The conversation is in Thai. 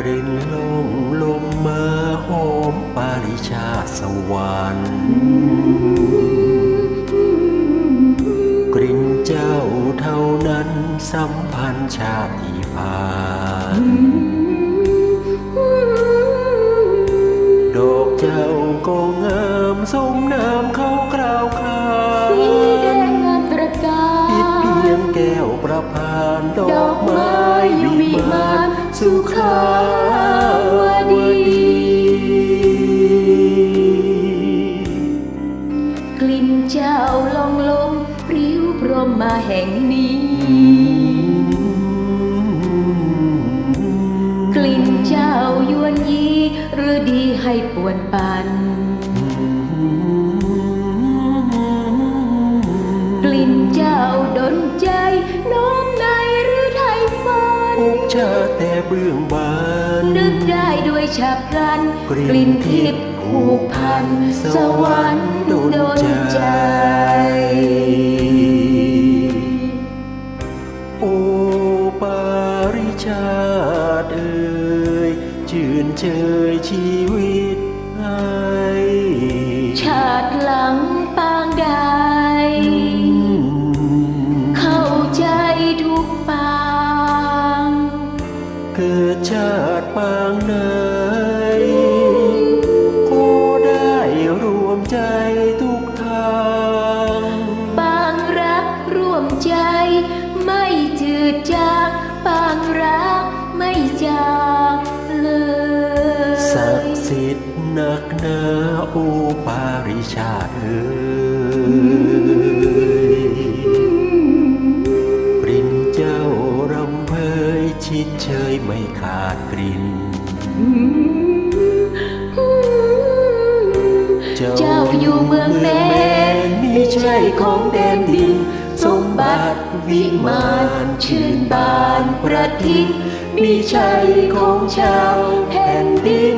กลิ่นลมลมมาหอมปาริชาติสวรรค์กลิ่นเจ้าเท่านั้นสัมพันธ์ชาติผ่านดอกเจ้าก็งามสมน้ำเขากล่าวขานสีแดงงามตระกาปิดเพียรงแก้วประพานดดออกกไม้ไม้วิวิมามานน สุขขาวดี กลิ่นเจ้าลองลมปริ้วพรมมาแห่งนี้ กลิ่นเจ้ายวนยีหรือดีให้ปวนปัน ชาแต่เบื้องบานนึกได้ด้วยฉับพลันกลิ่นกลิ่นทิพย์ผูกพัน สวรรค์โดนใจโอปาริชาติเอ่ย ชื่นเชยชีวิต เกิดชาติปางไหนก็ได้รวมใจทุกทาง ปางรักร่วมใจ ไม่จืดจางปางรักไม่จางเลยศักดิ์สิทธิ์นักหนาโอปาริชาติเอ่ย ขาดกลิ่น เจ้าอยู่เมืองแมนนี่ใช่ของแดนดิน สมบัติวิมานชื่นบานประทินมีชัยของชาวแผ่นดินชมเชย